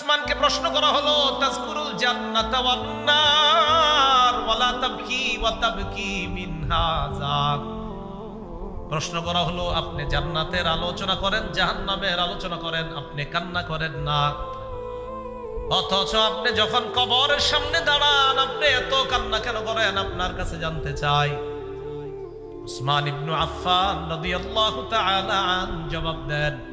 উসমানকে প্রশ্ন করা হলো, তাজকুরুল জান্নাত ওয়ান নার, ওয়ালা তাবকি ওয়া তাবকি মিন হাযাক প্রশ্ন করা হলো, আপনি জান্নাতের আলোচনা করেন, জাহান্নামের আলোচনা করেন, আপনি কান্না করেন না। অথচ আপনি যখন কবরের সামনে দাঁড়ান, আপনি এত কান্না কেন করেন? আপনার কাছে জানতে চাই। উসমান ইবনু আফফান রাদিয়াল্লাহু তাআলা জবাব দেন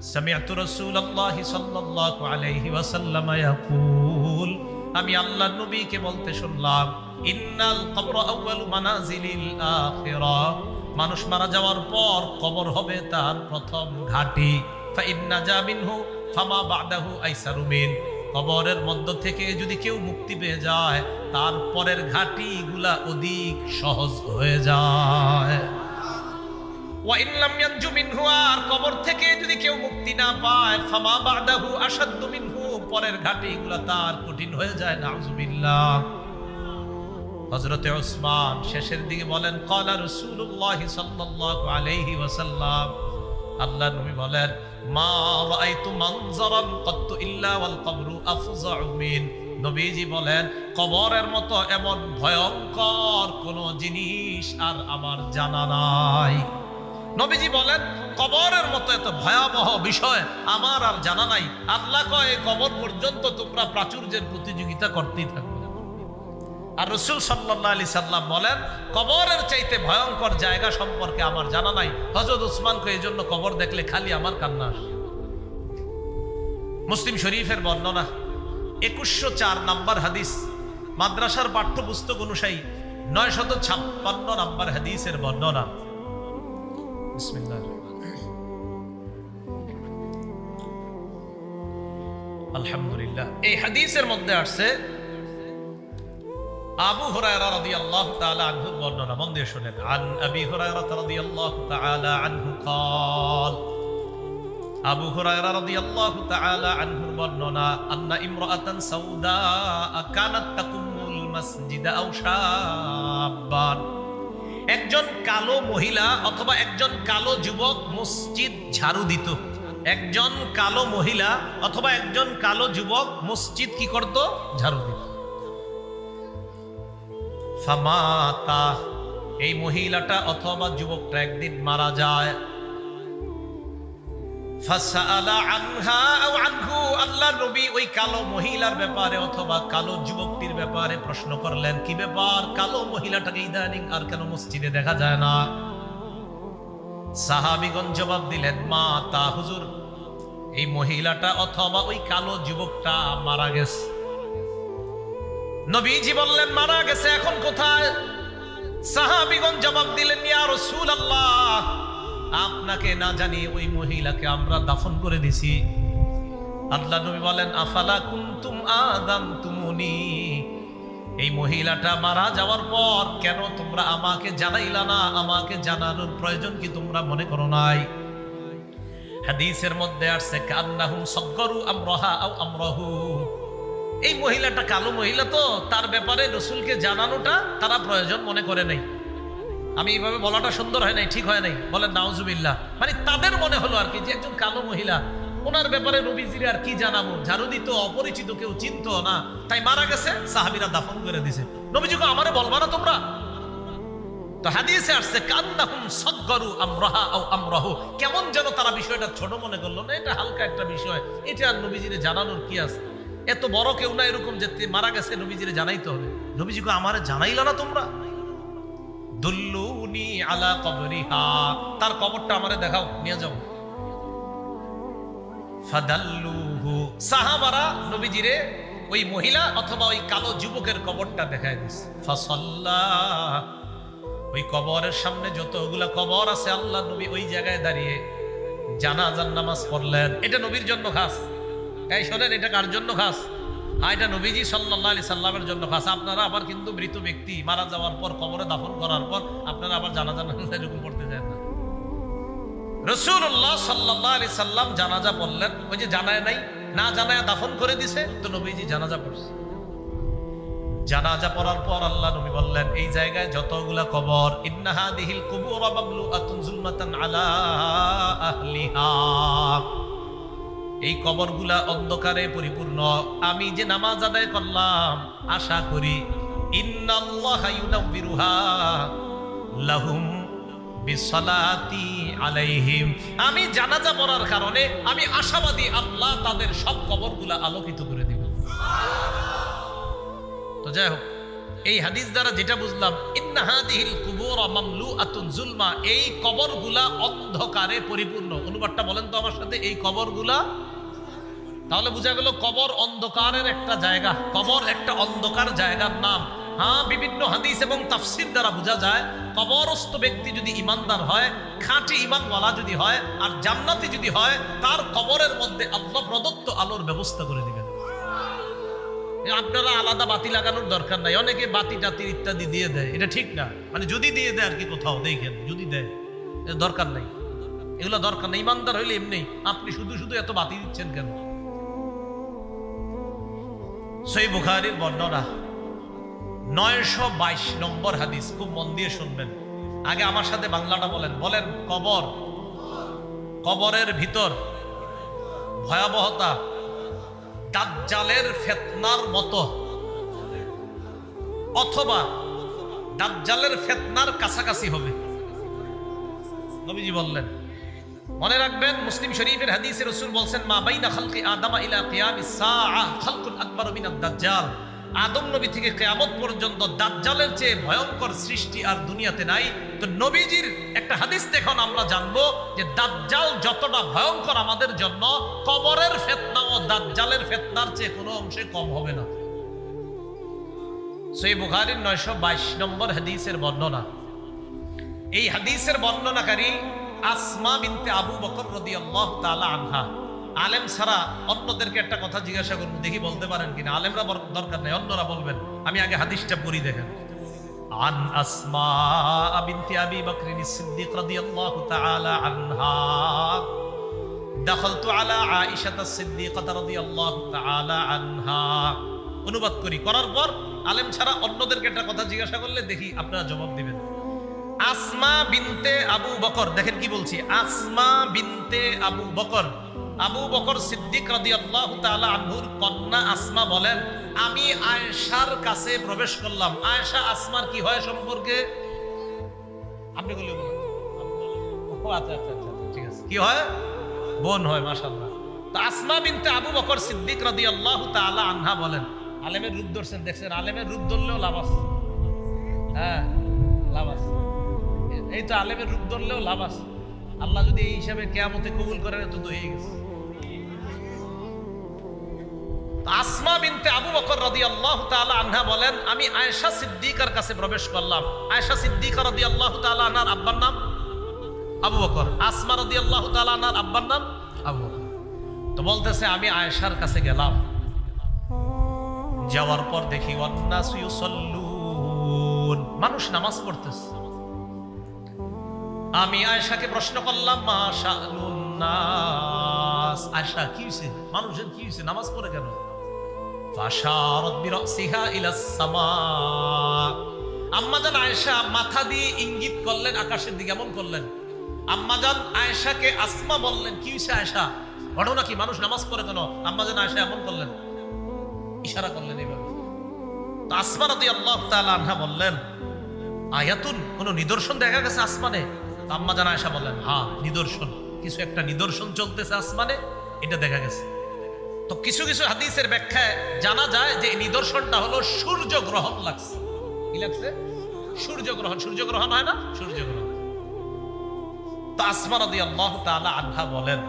سمعت رسول الله صلى الله عليه وسلم يقول আমি আল্লাহর নবীকে বলতে শুনলাম ইন্নাল কবর আউয়ালু মানাজিলিল আখিরা মানুষ মারা যাওয়ার পর কবর হবে তার প্রথম ঘাটি ফা ইন্না জামিনহু ফামা বাদাহু আইসারু মিন কবরের মধ্য থেকে যদি কেউ মুক্তি পেয়ে যায় তারপরের ঘাটিগুলা অধিক সহজ হয়ে যায় কবর থেকে যদি কেউ মুক্তি না পায়, ফামা বাদাহু আসাদ্দু মিনহু, পরের ঘাটিগুলা তার কঠিন হয়ে যায়, নাউজুবিল্লাহ। হযরতে ওসমান শেষের দিকে বলেন ক্বালা রাসূলুল্লাহ সাল্লাল্লাহু আলাইহি ওয়াসাল্লাম। আল্লাহ নবী বলেন, মা রাআইতু মানজারান কত্তু ইল্লা ওয়াল কবরু আফজাউ মিন। নবীজি বলেন, কবরের মতো এমন ভয়ঙ্কর কোন জিনিস আর আমার জানা নাই। নবীজি বলেন, কবরের মতো এত ভয়াবহ বিষয় আমার আর জানা নাই। আল্লাহ কয় কবর পর্যন্ত তোমরা প্রাচুর্যের প্রতিযোগিতা করতেই থাকবে। আর রসুল সাল্লাহ আলি সাল্লাম বলেন, কবরের চাইতে ভয়ঙ্কর জায়গা সম্পর্কে আমার জানা নাই। হজরত উসমানকে এই জন্য কবর দেখলে খালি আমার কান্না মুসলিম শরীফের বর্ণনা, একুশশো চার নাম্বার হাদিস, মাদ্রাসার পাঠ্যপুস্তক অনুযায়ী নয় শত ছাপ্পান্ন নাম্বার হাদিসের বর্ণনা। বিসমিল্লাহ আলহামদুলিল্লাহ এই হাদিসের মধ্যে আসছে আবু হুরায়রা রাদিয়াল্লাহু তাআলা আনহুর বর্ণনা মন দিয়ে শুনেন আন আবি হুরায়রা রাদিয়াল্লাহু তাআলা আনহু قال আবু হুরায়রা রাদিয়াল্লাহু তাআলা আনহুর বর্ণনা আন্না ইমরাআতান সাউদা কানাত তাকুমুল মাসজিদ আও শাব্বান একজন কালো মহিলা অথবা একজন কালো যুবক মসজিদ ঝাড়ু দিত। একজন কালো মহিলা অথবা একজন কালো যুবক মসজিদ কি করত? ঝাড়ু দিত। ফামাতা, এই মহিলাটা অথবা যুবকটা একদিন মারা যায়। আল্লাহ নবী ওই কালো মহিলার ব্যাপারে অথবা কালো যুবকটির ব্যাপারে প্রশ্ন করলেন, কি ব্যাপার? কালো ইদানিং কেন মসজিদে দেখা যায় না? জবাব দিলেন, মা, তা হুজুর, এই মহিলাটা অথবা ওই কালো যুবকটা মারা গেছে। নবীজি বললেন, মারা গেছে, এখন কোথায়? সাহাবিগণ জবাব দিলেন, ইয়া রাসূল আল্লাহ আপনাকে না জানি ওই মহিলাকে আমরা দাফন করে দিছি। আল্লাহ নবী বলেন, আফালা কুনতুম আদাম তুমুনি এই মহিলাটা মারা যাওয়ার পর কেন তোমরা আমাকে জানাইলা না? আমাকে জানানোর প্রয়োজন কি তোমরা মনে করো নাই? হাদিসের মধ্যে আসছে, কান্নাহুম সগ্গরু আমরাহা আও আমরাহু। এই মহিলাটা কালো মহিলা তো, তার ব্যাপারে রসুলকে জানানোটা তারা প্রয়োজন মনে করে নাই। আমি এইভাবে বলাটা সুন্দর হয় নাই, ঠিক হয় নাই। বলেন, নাউজুবিল্লাহ। মানে তাদের মনে হলো আর কি যে একজন কালো মহিলা, ওনার ব্যাপারে নবীজির আর কি জানাব? ঝাড়ু দিত অপরিচিত, কেউ চিনতো না। তাই মারা গেছে, সাহাবিরা দাফন করে দিছে। নবীজিকে আমারে বলবা না তোমরা? তো হাদিসে আসছে, কান্নাহুম সজ্জরু আমরাহা আও আমরাহু। কেমন যেন তারা বিষয়টা ছোট মনে করল। না, এটা হালকা একটা বিষয়। এটা আর নবীজিরে জানানোর কি আছে? এত বড় কেউ না এরকম যে মারা গেছে, নবীজিরে জানাইতে হবে। নবীজিকে আমারে জানাইলা না তোমরা? দুল্লুনি আলা কবরিহা। তার কবরটা আমারে দেখাও, নিয়ে যাও। ফাদাল্লুহু। সাহাবারা নবীজিরে ওই মহিলা অথবা ওই কালো যুবকের কবরটা দেখায় দিছে। ফাসাল্লা। ওই কবরের সামনে যতগুলা কবর আছে, আল্লাহ নবী ওই জায়গায় দাঁড়িয়ে জানাজার নামাজ পড়লেন। এটা নবীর জন্য খাস। এই শোনেন, এটা কার জন্য খাস? হ্যাঁ এটা নবীজি সাল্লাহ আলি সাল্লামের জন্য খাস। আপনারা আবার কিন্তু মৃত ব্যক্তি, মারা যাওয়ার পর, কবরে দাফন করার পর, আপনারা আবার জানাজা এরকম পড়তে যায় না। রসুল্লাহ সাল্লাহ আলি সাল্লাম জানাজা বললেন ওই যে জানায় নাই, না জানায় দাফন করে দিছে, তো নবীজি জানাজা পড়ছে। জানাজা পড়ার পর আল্লাহ নবী বললেন, এই জায়গায় যতগুলা কবর ইন্নাহা দিহিল কুবুর আলা আহলিহা। এই কবরগুলা অন্ধকারে পরিপূর্ণ। আমি যে নামাজ আদায় করলাম, আশা করি আলাইহিম। আমি জানাজা পড়ার কারণে আমি আশাবাদী আল্লাহ তাদের সব কবরগুলা আলোকিত করে দিব তো যাই হোক, এই হাদিস দ্বারা যেটা বুঝলাম ইন্নাহাদিহিল কুবুর মামলুআতুন জুলমা, এই কবরগুলা অন্ধকারে পরিপূর্ণ। অনুবাদটা বলেন তো আমার সাথে, এই কবরগুলা তাহলে বোঝা গেল কবর অন্ধকারের একটা জায়গা। কবর একটা অন্ধকার জায়গার নাম। হ্যাঁ বিভিন্ন হাদিস এবং তাফসির দ্বারা বোঝা যায়, কবরস্থ ব্যক্তি যদি ইমানদার হয়, খাঁটি ইমানওয়ালা যদি হয়, আর জান্নাতি যদি হয়, তার কবরের মধ্যে আল্লাহ প্রদত্ত আলোর ব্যবস্থা করে দিবেন। আপনারা আলাদা বাতি লাগানোর দরকার নাই। অনেকে বাতি টাতি ইত্যাদি দিয়ে দেয়। এটা ঠিক না। মানে যদি দিয়ে দেয় আর কি কোথাও, দেখেন, যদি দেয় দরকার নাই। এগুলো দরকার নেই। ইমানদার হইলে এমনি। আপনি শুধু শুধু এত বাতি দিচ্ছেন কেন? সেই বুখারির বর্ণনা। নয়শো বাইশ নম্বর হাদিস, খুব মন দিয়ে শুনবেন। আগে আমার সাথে বাংলাটা বলেন। বলেন, কবর। কবরের ভিতর ভয়াবহতা, দাজ্জালের ফেতনার মতো। অথবা দাজ্জালের ফেতনার কাছাকাছি হবে। নবীজি বললেন মনে রাখবেন, মুসলিম শরীফের হাদিসে রসুল বলছেন, মা বাইনা খালকি আদামা ইলা কিয়ামিস সাআহ খালকুন আকবারু মিনাদ দাজ্জাল। আদম নবী থেকে কেয়ামত পর্যন্ত দাজ্জালের চেয়ে ভয়ঙ্কর সৃষ্টি আর দুনিয়াতে নাই। তো নবীজির একটা হাদিস দেখুন, আমরা জানব যে দাজ্জাল যতটা ভয়ঙ্কর আমাদের জন্য, কবরের ফেতনা ও দাজ্জালের ফেতনার চেয়ে কোনো অংশে কম হবে না। সেই বুখারীর নয়শো বাইশ নম্বর হাদিসের বর্ণনা। এই হাদিসের বর্ণনাকারী আসমা বিনতে আবু বকর রাদিয়াল্লাহু তাআলা আনহা আলেম ছাড়া অন্যদেরকে একটা কথা জিজ্ঞাসা করবো দেখি বলতে পারেন কিনা আলেমরা বর- দরকার নেই অন্যরা বলবেন আমি আগে হাদিসটা পড়ি দেখেন عن أسماء بنت أبي بكر الصديق رضي الله تعالى عنها دخلت على عائشة الصديقة رضي الله تعالى عنها অনুবাদ করি করার পর আলেম ছাড়া অন্যদেরকে একটা কথা জিজ্ঞাসা করলে দেখি আপনারা জবাব দিবেন আসমা বিনতে আবু বকর দেখেন কি বলছি আসমা বিনতে আবু বকর। আবু বকর সিদ্দিক রাদিয়াল্লাহু তাআলা আনহুর কন্যা আসমা বলেন আমি আয়েশার কাছে প্রবেশ করলাম। আয়েশা আসমার কি হয় সম্পর্কে? আপনি বলে আচ্ছা আচ্ছা আচ্ছা আচ্ছা, ঠিক আছে। কি হয়? বোন হয় মাশাআল্লাহ। তো আসমা বিনতে আবু বকর সিদ্দিক রাদিয়াল্লাহু তাআলা আনহা বলেন আলেমের রূপ ধরছেন দেখছেন আলেমের রূপ ধরলেও লাভ আছে। হ্যাঁ লাভ আছে। এই তো আলেমের রূপ ধরলেও লাভ আছে। আল্লাহ যদি এই হিসাবে কেয়ামতে কবুল করেন তো হয়ে গেছে। আসমা বিনতে আবু বকর রাদিয়াল্লাহু তাআলা আনহা বলেন, আমি আয়েশা সিদ্দিকার কাছে প্রবেশ করলাম। আয়েশা সিদ্দিকা রাদিয়াল্লাহু তাআলা আনহার আব্বার নাম আবু বকর। আসমা রাদিয়াল্লাহু তাআলা আনহার আব্বার নাম আবু বকর। তো বলতেছে, আমি আয়েশার কাছে গেলাম। যাওয়ার পর দেখি ইউসাল্লুন। মানুষ নামাজ পড়তেছে। আমি আয়েশাকে প্রশ্ন করলাম মা আয়েশা, কি হইছে? মানুষের কি হইছে? নামাজ পড়ে কেন? আম্মাজান মাথা দিয়ে ইঙ্গিত করলেন, আকাশের দিকে এমন করলেন। আয়েশাকে আসমা বললেন, কি হইছে আয়েশা? ঘটনা কি? মানুষ নামাজ পড়ে কেন? আম্মাজান আয়েশা এমন করলেন, ইশারা করলেন এইভাবে। তো আসমা রাদিয়াল্লাহু তাআলা আনহা বললেন, আয়াতুন, কোন নিদর্শন দেখা গেছে আসমানে আম্মা জানা বললেন হ্যাঁ নিদর্শন। কিছু একটা নিদর্শন চলতেছে আসমানে, এটা দেখা গেছে। তো কিছু কিছু হাদিসের ব্যাখ্যায় জানা যায় যে নিদর্শনটা হলো সূর্য গ্রহণ লাগছে। কি লাগছে? সূর্য গ্রহণ সূর্য গ্রহণ হয় না? সূর্য গ্রহণ তো আসমা আল্লাহ তালা আল্লাহ বলেন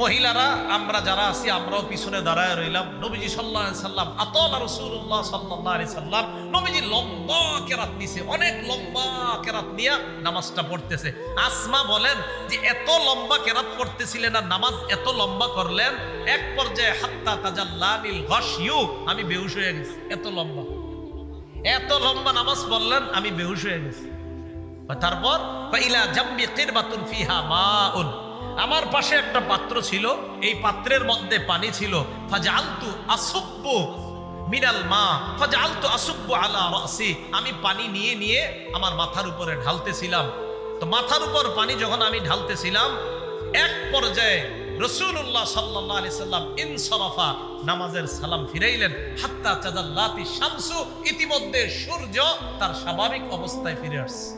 মহিলারা, আমরা যারা আছি, আমরাও পিছনে দাঁড়ায় রইলাম। নবীজি সাল্লাহ সাল্লাম, আতলা রসুল্লাহ সাল্লাহ আলি সাল্লাম, নবীজি লম্বা কেরাত নিছে, অনেক লম্বা কেরাত নিয়ে নামাজটা পড়তেছে। আসমা বলেন যে, এত লম্বা কেরাত পড়তেছিলেন আর নামাজ এত লম্বা করলেন, এক পর্যায়ে হাত্তা তাজাল্লানিল গশিউ আমি বেহুশ হয়ে গেছি। এত লম্বা। এত লম্বা নামাজ পড়লেন, আমি বেহুশ হয়ে গেছি। তারপর ইলা জাম্বি কিরবাতুন ফিহা মাউন। আমার পাশে একটা পাত্র ছিল, এই পাত্রের মধ্যে পানি ছিল। ফাজালতু আসুব্বু মিনাল মা ফাজালতু আসুব্বু আলা রাসি। আমি পানি নিয়ে নিয়ে আমার মাথার উপরে ঢালতেছিলাম। তো মাথার উপর পানি যখন আমি ঢালতেছিলাম, এক পর্যায়ে রসুল্লাহ সাল্লাহ আলি সাল্লাম ইনসরফা নামাজের সালাম ফিরাইলেন। হাত্তা চাদাল্লাতি শামসু, ইতিমধ্যে সূর্য তার স্বাভাবিক অবস্থায় ফিরে আসছে।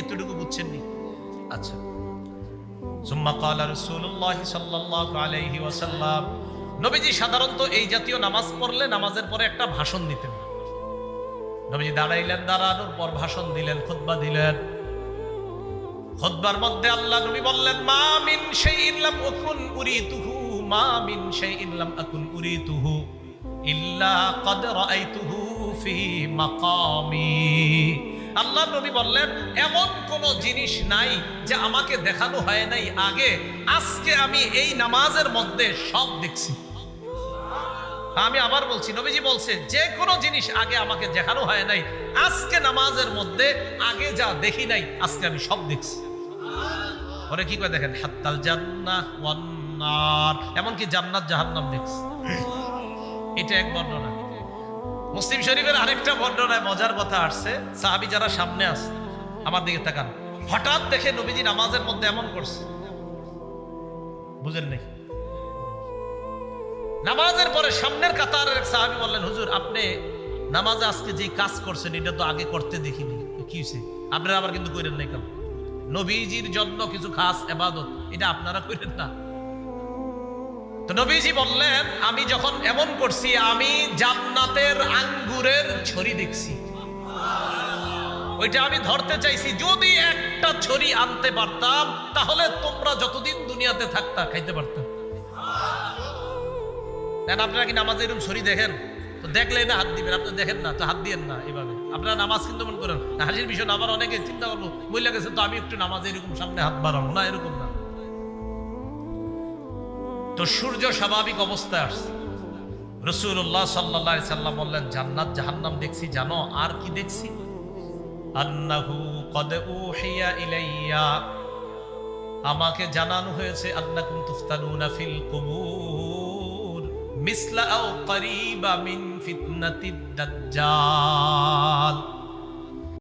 এতটুকু বুঝছেন নি আচ্ছা। সুম্মা কালা রাসূলুল্লাহ সাল্লাল্লাহু আলাইহি ওয়াসাল্লাম। নবীজি সাধারণত এই জাতীয় নামাজ পড়লে নামাজের পরে একটা ভাষণ দিতেন নবীজি দাঁড়াইলেন, দাঁড়ানোর পর ভাষণ দিলেন, খুতবা দিলেন। খুতবার মধ্যে আল্লাহ নবী বললেন, মা মিন শাইইন লাম আকুন উরিতুহু, মা মিন শাইইন লাম আকুন উরিতুহু, ইল্লা ক্বাদ রাআইতুহু ফি মাকামি। আল্লাহ নবী বললেন, এমন কোন জিনিস নাই যে আমাকে দেখানো হয় নাই আগে। আজকে আমি এই নামাজের মধ্যে সব দেখছি। আমি আবার বলছি, নবীজি বলছে, যে কোনো জিনিস আগে আমাকে দেখানো হয় নাই। আজকে নামাজের মধ্যে আগে যা দেখি নাই, আজকে আমি সব দেখছি। পরে কি করে দেখেন, হাত্তাল জান্নাহ এমনকি জান্নাত জাহান্নাম দেখছি। এটা এক বর্ণনা। মুসলিম শরীফের আরেকটা বর্ণনায় মজার কথা আসছে। সাহাবি যারা সামনে আছে, আমার দিকে তাকান। হঠাৎ দেখে নবীজি নামাজের মধ্যে এমন করছে। বুঝেন নাই? নামাজের পরে সামনের কাতারের এক সাহাবি বললেন, হুজুর, আপনি নামাজে আজকে যে কাজ করছেন, এটা তো আগে করতে দেখিনি। কি হয়েছে আপনারা আবার কিন্তু করেন নাই কেন? নবীজির জন্য কিছু খাস এবাদত, এটা আপনারা করেন না। তো নবীজি বললেন, আমি যখন এমন করছি, আমি জান্নাতের আঙ্গুরের ছড়ি দেখছি। ওইটা আমি ধরতে চাইছি, যদি একটা ছড়ি আনতে পারতাম, তাহলে তোমরা যতদিন দুনিয়াতে থাকতা, খাইতে পারতাম দেন আপনারা কি নামাজে এরকম ছড়ি দেখেন? তো দেখলে না, হাত দিবেন। আপনি দেখেন না, তো হাত দিয়েন না এভাবে। আপনারা নামাজ কিন্তু মন করেন। হাজির বিষয় আবার অনেকে চিন্তা করব বইলে গেছে, তো আমি একটু নামাজে এরকম সামনে হাত বাড়াবো। না, এরকম না। তো সূর্য স্বাভাবিক অবস্থায় আসছে। রসুল্লাহ সাল্লাহ সাল্লাম বললেন, জান্নাত, জাহান্নাম দেখছি, জানো? আর কি দেখছি? কদ ইলাইয়া। আমাকে জানানো হয়েছে, আন্নাকুম মিসলা মিন